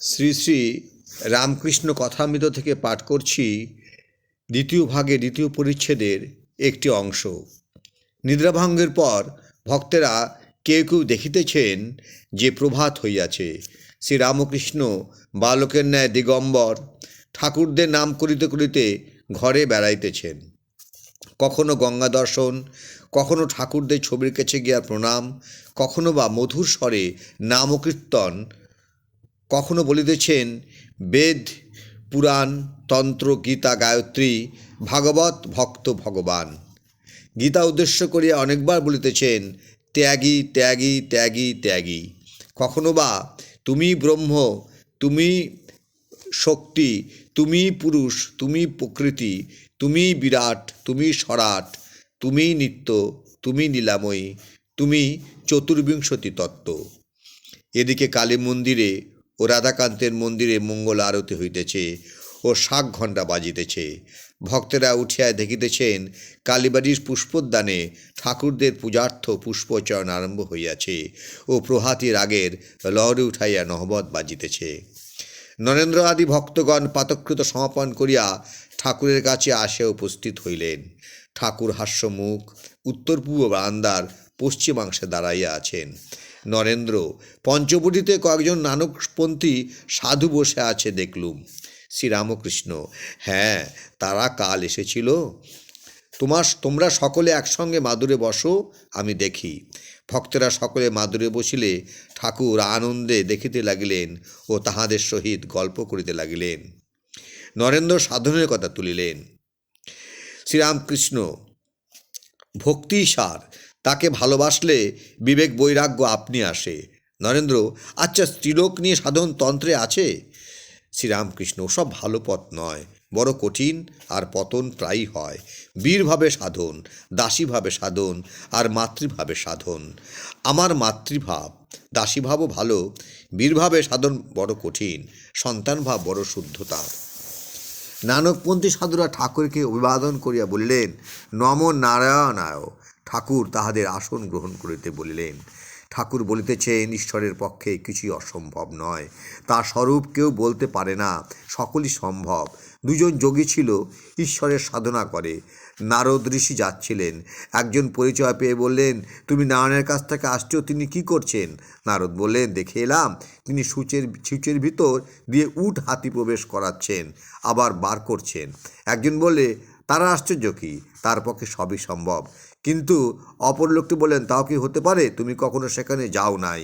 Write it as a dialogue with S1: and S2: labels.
S1: শ্রী শ্রী রামকৃষ্ণ কথামৃত থেকে পাঠ করছি দ্বিতীয় ভাগে দ্বিতীয় পরিচ্ছেদের একটি অংশ। নিদ্রাভঙ্গের পর ভক্তেরা কেউ কেউ দেখিতেছেন যে প্রভাত হইয়াছে। শ্রীরামকৃষ্ণ বালকের ন্যায় দিগম্বর ঠাকুরদের নাম করিতে করিতে ঘরে বেড়াইতেছেন। কখনো গঙ্গা দর্শন, কখনো ঠাকুরদের ছবির কাছে গিয়া প্রণাম, কখনো বা মধুর স্বরে নামকীর্তন কখনো বলিতেছেন, বেদ, পুরাণ, তন্ত্র, গীতা, গায়ত্রী, ভাগবত, ভক্ত, ভগবান। গীতা উদ্দেশ্য করিয়া অনেকবার বলিতেছেন, ত্যাগী ত্যাগী ত্যাগী ত্যাগী। কখনো বা তুমি ব্রহ্ম, তুমি শক্তি, তুমি পুরুষ, তুমি প্রকৃতি, তুমি বিরাট, তুমি সরাট, তুমি নিত্য, তুমি নীলাময়ী, তুমি চতুর্বিংশতি তত্ত্ব। এদিকে কালী মন্দিরে ও রাধাকান্তের মন্দিরে মঙ্গল আরতি হইতেছে ও শাক ঘণ্টা বাজিতেছে। ভক্তেরা উঠিয়া দেখিতেছেন কালীবাড়ির পুষ্পোদ্যানে ঠাকুরদের পূজার্থ পুষ্পচয়ন আরম্ভ হইয়াছে ও প্রভাতির আগের লহরে উঠাইয়া নহবত বাজিতেছে। নরেন্দ্র আদি ভক্তগণ পাতকৃত সমাপন করিয়া ঠাকুরের কাছে আসে উপস্থিত হইলেন। ঠাকুর হাস্যমুখ উত্তর পূর্ব বারান্দার পশ্চিমাংশে দাঁড়াইয়া আছেন। নরেন্দ্র। পঞ্চবটিতে কয়েকজন নানকপন্থী সাধু বসে আছে দেখলুম। শ্রীরামকৃষ্ণ। হ্যাঁ তারা কাল এসেছিল। তোমার তোমরা সকলে একসঙ্গে মাদুরে বসো, আমি দেখি। ভক্তেরা সকলে মাদুরে বসিলে ঠাকুর আনন্দে দেখিতে লাগিলেন ও তাহাদের সহিত গল্প করিতে লাগিলেন। নরেন্দ্র সাধনের কথা তুলিলেন। শ্রীরামকৃষ্ণ, ভক্তি সার তাকে ভালোবাসলে বিবেক বৈরাগ্য আপনি আসে। নরেন্দ্র আচ্ছা স্ত্রীলোক নিয়ে সাধন তন্ত্রে আছে? শ্রীরামকৃষ্ণ সব ভালো পথ নয়, বড় কঠিন আর পতন প্রায়ই হয়। বীরভাবে সাধন, দাসীভাবে সাধন আর মাতৃভাবে সাধন। আমার মাতৃভাব, দাসীভাবও ভালো, বীরভাবে সাধন বড় কঠিন, সন্তানভাব বড় শুদ্ধতা। নানকপন্থী সাধুরা ঠাকুরকে অভিবাদন করিয়া বলিলেন, নম নারায়ণায়। ঠাকুর তাহাদের আসন গ্রহণ করিতে বলিলেন। ঠাকুর বলিতেছেন ঈশ্বরের পক্ষে কিছুই অসম্ভব নয়। তার স্বরূপ কেউ বলতে পারে না, সকলই সম্ভব। দুজন যোগী ছিল, ঈশ্বরের সাধনা করে। নারদ ঋষি যাচ্ছিলেন। একজন পরিচয় পেয়ে বললেন, তুমি নারায়ণের কাছ থেকে আসছো, তিনি কি করছেন? নারদ বললেন, দেখে এলাম, তিনি সূচের সূচের ভিতর দিয়ে উট হাতি প্রবেশ করাচ্ছেন, আবার বার করছেন। একজন বলে তারা আশ্চর্য কি? তার পক্ষে সবই সম্ভব। কিন্তু অপর লোকটি বলেন তাও কি হতে পারে? তুমি কখনো সেখানে যাও নাই।